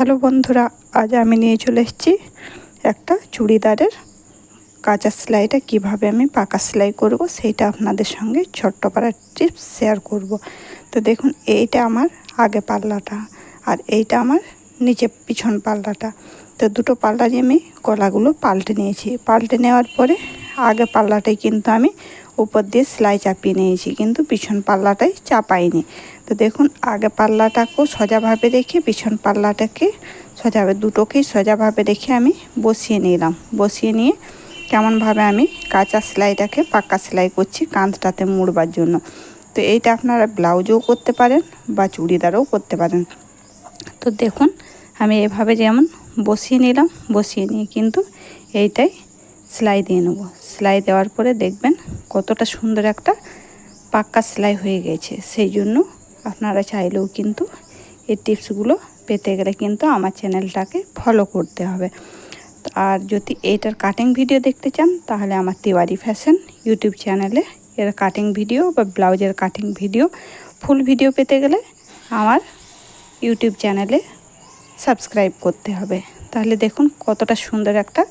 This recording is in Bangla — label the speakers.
Speaker 1: হ্যালো বন্ধুরা, আজ আমি নিয়ে চলে এসেছি একটা চুড়িদারের কাঁচা সেলাইটা। কীভাবে আমি পাকা সেলাই করব সেইটা আপনাদের সঙ্গে ছোট্ট পাড়ার টিপস শেয়ার করব। তো দেখুন, এইটা আমার আগে পাল্লাটা আর এইটা আমার নিচে পিছন পাল্লাটা। তো দুটো পাল্লারই আমি গলাগুলো পাল্টে নিয়েছি। পাল্টে নেওয়ার পরে আগে পাল্লাটাই কিন্তু আমি উপর দিয়ে সেলাই চাপিয়ে নিয়েছি, কিন্তু পিছন পাল্লাটাই চাপাইনি। তো দেখুন, আগে পাল্লাটাকেও সোজাভাবে রেখে পিছন পাল্লাটাকে সোজাভাবে, দুটোকেই সোজাভাবে রেখে আমি বসিয়ে নিলাম। বসিয়ে নিয়ে কেমনভাবে আমি কাঁচা সেলাইটাকে পাক্কা সেলাই করছি কাঁধটাতে মুড়বার জন্য। তো এইটা আপনারা ব্লাউজও করতে পারেন বা চুড়িদারও করতে পারেন। তো দেখুন, আমি এভাবে যেমন বসিয়ে নিলাম, বসিয়ে নিয়ে কিন্তু এইটাই সেলাই দিয়ে নেব। সেলাই দেওয়ার পরে দেখবেন কতটা সুন্দর একটা পাক্কা সেলাই হয়ে গেছে। সেই জন্য আপনারা চাইলেও কিন্তু এই টিপসগুলো পেতে গেলে কিন্তু আমার চ্যানেলটাকে ফলো করতে হবে। আর যদি এইটার কাটিং ভিডিও দেখতে চান, তাহলে আমার তিওয়ারি ফ্যাশন ইউটিউব চ্যানেলে এর কাটিং ভিডিও বা ব্লাউজের কাটিং ভিডিও ফুল ভিডিও পেতে গেলে আমার ইউটিউব চ্যানেলে সাবস্ক্রাইব করতে হবে। তাহলে দেখুন কতটা সুন্দর একটা